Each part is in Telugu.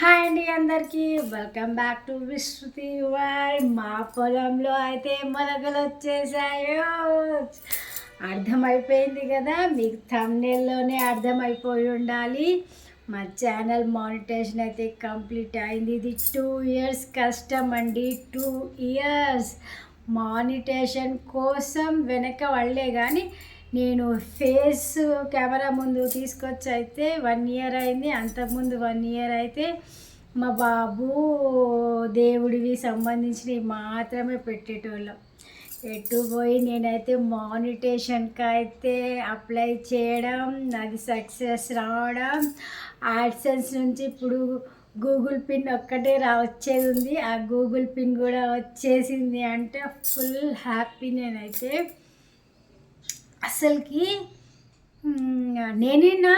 హాయ్ అండి అందరికీ. వెల్కమ్ బ్యాక్ టు విశ్రుతి వారి మా పొలంలో అయితే మొలకలు వచ్చేసాయో. అర్థమైపోయింది కదా? మీకు థంబ్నెల్లోనే అర్థమైపోయి ఉండాలి. మా ఛానల్ మానిటేషన్ అయితే కంప్లీట్ అయింది. ఇది టూ ఇయర్స్ కష్టం అండి. టూ ఇయర్స్ మానిటేషన్ కోసం వెనక వాళ్ళే కానీ నేను ఫేస్ కెమెరా ముందు తీసుకొచ్చి అయితే వన్ ఇయర్ అయింది. అంతకుముందు వన్ ఇయర్ అయితే మా బాబు దేవుడివి సంబంధించినవి మాత్రమే పెట్టేటోళ్ళం. ఎటు పోయి నేనైతే మానిటేషన్కి అయితే అప్లై చేయడం అది సక్సెస్ రావడం యాడ్సెన్స్ నుంచి ఇప్పుడు గూగుల్ పిన్ ఒక్కటే రా వచ్చేది ఉంది. ఆ గూగుల్ పిన్ కూడా వచ్చేసింది అంటే ఫుల్ హ్యాపీ నేనైతే. అసలుకి నేనేనా?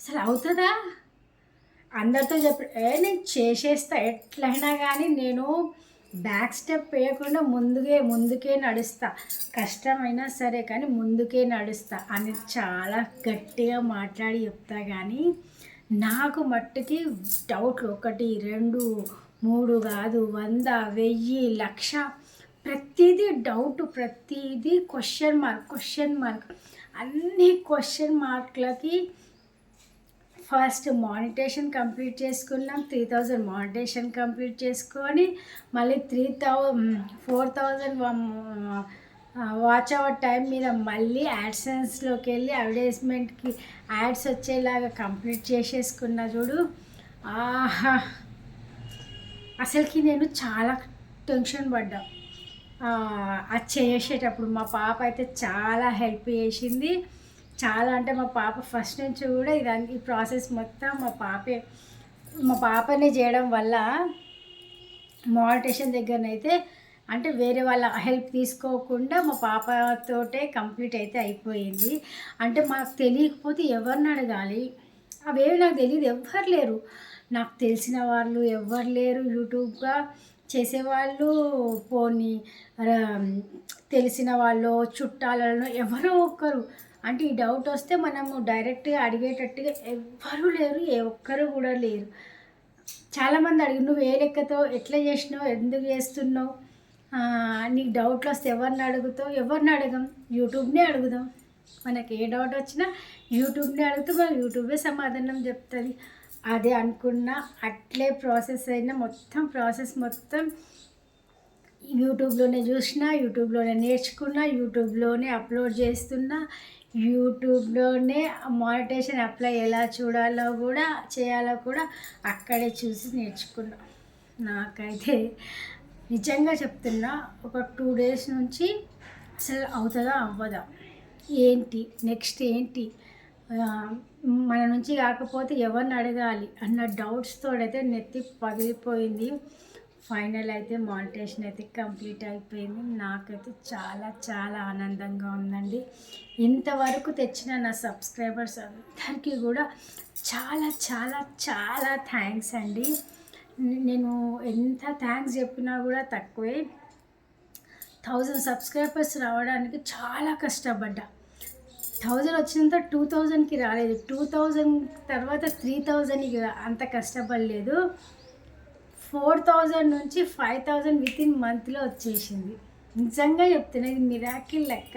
అసలు అవుతుందా? అందరితో చెప్ప ఏ నేను చేసేస్తా. ఎట్లయినా కానీ నేను బ్యాక్ స్టెప్ వేయకుండా ముందుకే ముందుకే నడుస్తా. కష్టమైనా సరే కానీ ముందుకే నడుస్తా అని చాలా గట్టిగా మాట్లాడి చెప్తా కానీ నాకు మట్టుకి డౌట్లు ఒకటి రెండు మూడు కాదు వంద వెయ్యి లక్ష ప్రతిదీ డౌట్ ప్రతిదీ క్వశ్చన్ మార్క్ క్వశ్చన్ మార్క్ అన్ని క్వశ్చన్ మార్క్లకి ఫస్ట్ మానిటేషన్ కంప్లీట్ చేసుకున్నాం త్రీ థౌజండ్ మానిటేషన్ కంప్లీట్ చేసుకొని మళ్ళీ three thou four thousand watch hour time మీద మళ్ళీ యాడ్సెన్స్లోకి వెళ్ళి అడ్వర్టైజ్మెంట్కి యాడ్స్ వచ్చేలాగా కంప్లీట్ చేసేసుకున్న చూడు. ఆహా! అసలుకి నేను చాలా టెన్షన్ పడ్డా. అది చేసేటప్పుడు మా పాప అయితే చాలా హెల్ప్ చేసింది. చాలా అంటే మా పాప ఫస్ట్ నుంచి కూడా ఇదంతా ఈ ప్రాసెస్ మొత్తం మా పాపే మా పాపనే చేయడం వల్ల మానిటేషన్ దగ్గరనైతే అంటే వేరే వాళ్ళ హెల్ప్ తీసుకోకుండా మా పాపతోటే కంప్లీట్ అయితే అయిపోయింది. అంటే మాకు తెలియకపోతే ఎవరిని అడగాలి? అవేవి నాకు తెలియదు ఎవ్వరు లేరు. నాకు తెలిసిన వాళ్ళు ఎవ్వరు లేరు యూట్యూబ్గా. చేసేవాళ్ళు పోనీ తెలిసిన వాళ్ళు చుట్టాలలో ఎవరో ఒక్కరు అంటే ఈ డౌట్ వస్తే మనము డైరెక్ట్గా అడిగేటట్టుగా ఎవ్వరూ లేరు ఏ ఒక్కరు కూడా లేరు. చాలామంది అడిగి నువ్వు ఏ లెక్కతో ఎట్లా చేసినావు ఎందుకు చేస్తున్నావు? నీకు డౌట్లు వస్తే ఎవరిని అడుగుతావు? ఎవరిని అడగం? యూట్యూబ్నే అడుగుదాం. మనకి ఏ డౌట్ వచ్చినా యూట్యూబ్నే అడిగితే మనం యూట్యూబే సమాధానం చెప్తుంది. అదే అనుకున్న. అట్లే ప్రాసెస్ అయినా మొత్తం ప్రాసెస్ మొత్తం యూట్యూబ్లోనే చూసిన యూట్యూబ్లోనే నేర్చుకున్నా యూట్యూబ్లోనే అప్లోడ్ చేస్తున్నా. యూట్యూబ్లోనే మానిటేషన్ అప్లై ఎలా చూడాలో కూడా చేయాలో కూడా అక్కడే చూసి నేర్చుకున్నా. నాకైతే నిజంగా చెప్తున్నా ఒక టూ డేస్ నుంచి అసలు అవుతుందా అవ్వదా. ఏంటి? నెక్స్ట్ ఏంటి? మన నుంచి కాకపోతే ఎవరిని అడగాలి అన్న డౌట్స్తో అయితే నెత్తి పగిలిపోయింది. ఫైనల్ అయితే మానిటేషన్ అయితే కంప్లీట్ అయిపోయింది. నాకైతే చాలా చాలా ఆనందంగా ఉందండి. ఇంతవరకు తెచ్చిన నా సబ్స్క్రైబర్స్ అందరికీ కూడా చాలా చాలా చాలా థ్యాంక్స్ అండి. నేను ఎంత థ్యాంక్స్ చెప్పినా కూడా తక్కువే. థౌజండ్ సబ్స్క్రైబర్స్ రావడానికి చాలా కష్టపడ్డా. థౌజండ్ వచ్చినంత టూ థౌజండ్కి రాలేదు. టూ థౌజండ్ తర్వాత త్రీ థౌజండ్కి అంత కష్టపడలేదు. ఫోర్ థౌజండ్ నుంచి ఫైవ్ థౌజండ్ విత్ ఇన్ మంత్లో వచ్చేసింది. నిజంగా చెప్తున్నా ఇది మిరాకిల్ లెక్క.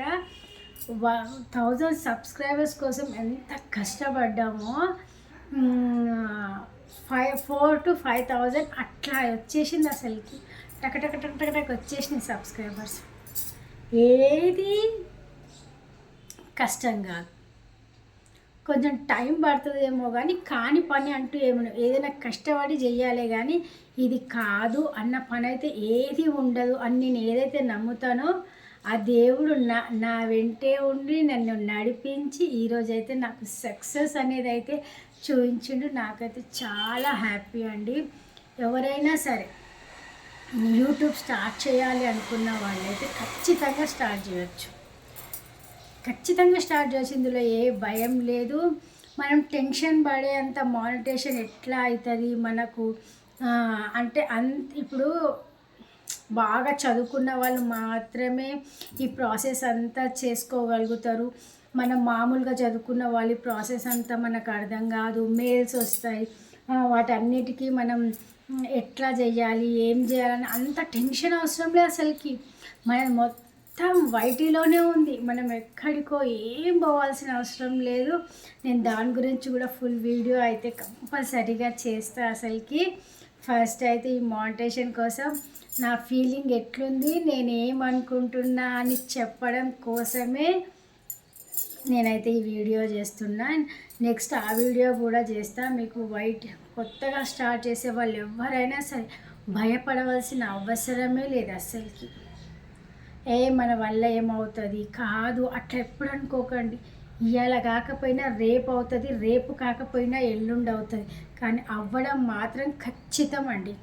థౌజండ్ సబ్స్క్రైబర్స్ కోసం ఎంత కష్టపడ్డామో five four two five thousand అట్లా వచ్చేసింది అసలుకి. టక టక టక టక వచ్చేసింది వచ్చేసినాయి సబ్స్క్రైబర్స్. ఏది? కష్టం కాదు. కొంచెం టైం పడుతుందేమో కానీ కాని పని అంటూ ఏమైనా ఏదైనా కష్టపడి చెయ్యాలి కానీ ఇది కాదు అన్న పని అయితే ఏది ఉండదు. అని నేను ఏదైతే నమ్ముతానో ఆ దేవుడు నా నా వెంటే ఉండి నన్ను నడిపించి ఈరోజైతే నాకు సక్సెస్ అనేది అయితే చూపించిండు. నాకైతే చాలా హ్యాపీ అండి. ఎవరైనా సరే యూట్యూబ్ స్టార్ట్ చేయాలి అనుకున్న వాళ్ళైతే ఖచ్చితంగా స్టార్ట్ చేయొచ్చు. ఖచ్చితంగా స్టార్ట్ చేసిందిలో ఏ భయం లేదు. మనం టెన్షన్ పడే అంత మానిటేషన్ ఎట్లా అవుతుంది మనకు అంటే అంత ఇప్పుడు బాగా చదువుకున్న వాళ్ళు మాత్రమే ఈ ప్రాసెస్ అంతా చేసుకోగలుగుతారు. మనం మామూలుగా చదువుకున్న వాళ్ళు ప్రాసెస్ అంతా మనకు అర్థం కాదు. మెయిల్స్ వస్తాయి. వాటన్నిటికీ మనం ఎట్లా చేయాలి ఏం చేయాలని అంత టెన్షన్ అవసరం లేదు అసలుకి. మన మొత్తం వైటీలోనే ఉంది. మనం ఎక్కడికో ఏం పోవాల్సిన అవసరం లేదు. నేను దాని గురించి కూడా ఫుల్ వీడియో అయితే కంపల్సరీగా చేస్తా అసలుకి. ఫస్ట్ అయితే ఈ మానిటేషన్ కోసం నా ఫీలింగ్ ఎట్లుంది నేను ఏమనుకుంటున్నా అని చెప్పడం కోసమే నేనైతే ఈ వీడియో చేస్తున్నా. నెక్స్ట్ ఆ వీడియో కూడా చేస్తా. మీకు వైట్ కొత్తగా స్టార్ట్ చేసే వాళ్ళు ఎవరైనా సరే భయపడవలసిన అవసరమే లేదు అస్సలకి ఏ మన వల్ల ఏమవుతుంది? కాదు అట్లా ఎప్పుడు అనుకోకండి. ఇవాళ కాకపోయినా రేపు అవుతుంది రేపు కాకపోయినా ఎల్లుండి అవుతుంది. కానీ అవ్వడం మాత్రం ఖచ్చితం అండి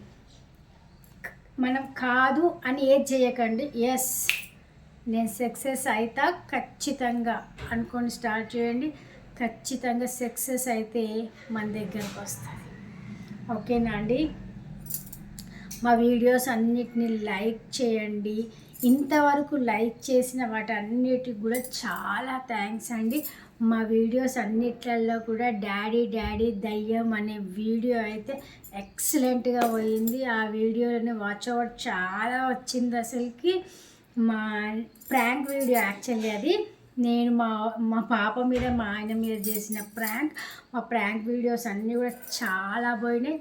మనం కాదు అని ఏది చేయకండి. ఎస్ నేను సక్సెస్ అవుతా ఖచ్చితంగా అనుకొని స్టార్ట్ చేయండి. ఖచ్చితంగా సక్సెస్ అయితే మన దగ్గరకు వస్తుంది. ఓకేనా అండి? మా వీడియోస్ అన్నిటిని లైక్ చేయండి. ఇంతవరకు లైక్ చేసిన వాటన్నిటికి కూడా చాలా థ్యాంక్స్ అండి. మా వీడియోస్ అన్నిట్లలో కూడా డాడీ డాడీ దయ్యం అనే వీడియో అయితే ఎక్సలెంట్గా పోయింది. ఆ వీడియోని వాచ్ అవర్ చాలా వచ్చింది అసలుకి. మా ప్రాంక్ వీడియో యాక్చువల్లీ అది. నేను మా మా పాప మీద మా ఆయన మీద చేసిన ప్రాంక్ మా ప్రాంక్ వీడియోస్ అన్నీ కూడా చాలా పోయినాయి.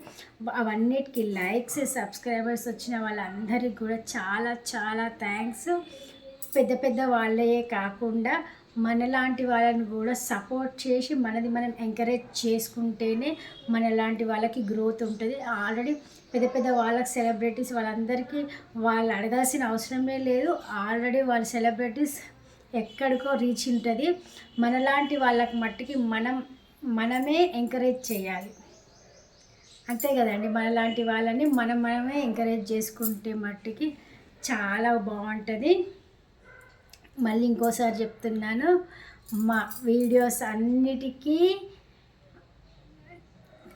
అవన్నిటికి లైక్స్ సబ్స్క్రైబర్స్ వచ్చిన వాళ్ళందరికీ కూడా చాలా చాలా థ్యాంక్స్. పెద్ద పెద్ద వాళ్ళయే కాకుండా మనలాంటి వాళ్ళని కూడా సపోర్ట్ చేసి మనది మనం ఎంకరేజ్ చేసుకుంటేనే మనలాంటి వాళ్ళకి గ్రోత్ ఉంటుంది. ఆల్రెడీ పెద్ద పెద్ద వాళ్ళకి సెలబ్రిటీస్ వాళ్ళందరికీ వాళ్ళు అడగాల్సిన అవసరమే లేదు. ఆల్రెడీ వాళ్ళ సెలబ్రిటీస్ ఎక్కడికో రీచ్ ఉంటుంది. మనలాంటి వాళ్ళకి మట్టికి మనం మనమే ఎంకరేజ్ చేయాలి. అంతే కదండి. మనలాంటి వాళ్ళని మనం మనమే ఎంకరేజ్ చేసుకుంటే మట్టికి చాలా బాగుంటుంది. మళ్ళీ ఇంకోసారి చెప్తున్నాను. మా వీడియోస్ అన్నిటికీ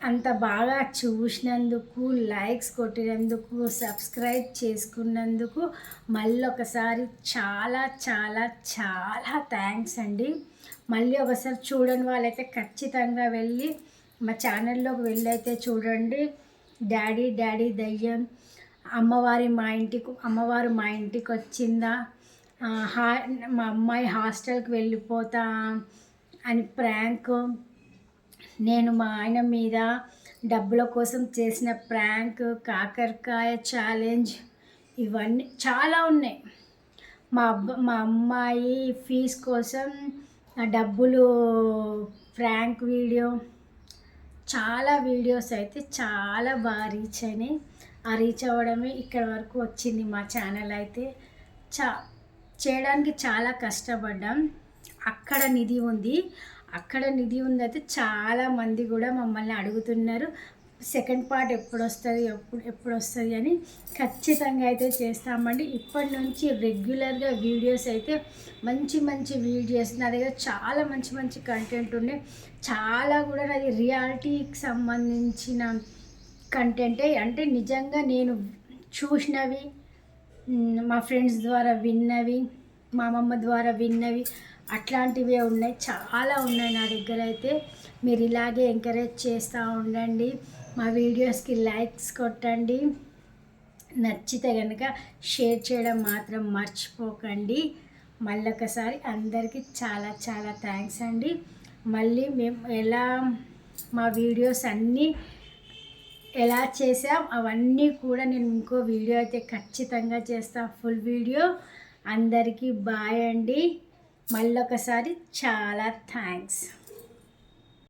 అంత బాగా చూసినందుకు లైక్స్ కొట్టినందుకు సబ్స్క్రైబ్ చేసుకున్నందుకు మళ్ళీ ఒకసారి చాలా చాలా చాలా థ్యాంక్స్ అండి. మళ్ళీ ఒకసారి చూడని వాళ్ళైతే ఖచ్చితంగా వెళ్ళి మా ఛానల్లోకి వెళ్ళి అయితే చూడండి. డాడీ డాడీ దయ్యం. అమ్మవారి మా ఇంటికి అమ్మవారు మా ఇంటికి వచ్చిందా? హా మా అమ్మాయి హాస్టల్కి వెళ్ళిపోతా అని ప్రాంక్ నేను మా ఆయన మీద డబ్బుల కోసం చేసిన ప్రాంక్ కాకరకాయ ఛాలెంజ్ ఇవన్నీ చాలా ఉన్నాయి. మా అబ్బ మా అమ్మాయి ఫీజ్ కోసం డబ్బులు ప్రాంక్ వీడియో చాలా వీడియోస్ అయితే చాలా బాగా రీచ్ అయినాయి. ఆ రీచ్ అవ్వడమే ఇక్కడ వరకు వచ్చింది మా ఛానల్ అయితే. చా చేయడానికి చాలా కష్టపడ్డాం. అక్కడ నిధి ఉంది. అక్కడ నిధి ఉంది అయితే చాలా మంది కూడా మమ్మల్ని అడుగుతున్నారు. సెకండ్ పార్ట్ ఎప్పుడు వస్తుంది ఎప్పుడు ఎప్పుడు వస్తుంది అని ఖచ్చితంగా అయితే చేస్తామండి. ఇప్పటి నుంచి రెగ్యులర్గా వీడియోస్ అయితే మంచి మంచి వీడియోస్ నా దగ్గర చాలా మంచి మంచి కంటెంట్ ఉన్నాయి చాలా కూడా నాది రియాలిటీకి సంబంధించిన కంటెంటే అంటే నిజంగా నేను చూసినవి మా ఫ్రెండ్స్ ద్వారా విన్నవి మా అమ్మమ్మ ద్వారా విన్నవి అట్లాంటివే ఉన్నాయి. చాలా ఉన్నాయి నా దగ్గర అయితే. మీరు ఇలాగే ఎంకరేజ్ చేస్తూ ఉండండి. మా వీడియోస్కి లైక్స్ కొట్టండి. నచ్చితే కనుక షేర్ చేయడం మాత్రం మర్చిపోకండి. మళ్ళొకసారి అందరికీ చాలా చాలా థ్యాంక్స్ అండి. మళ్ళీ మేము ఎలా మా వీడియోస్ అన్నీ ఎలా చేసాం అవన్నీ కూడా నేను ఇంకో వీడియో అయితే ఖచ్చితంగా చేస్తాను ఫుల్ వీడియో అందరికీ బాయ్ అండి. మళ్ళొకసారి చాలా థ్యాంక్స్.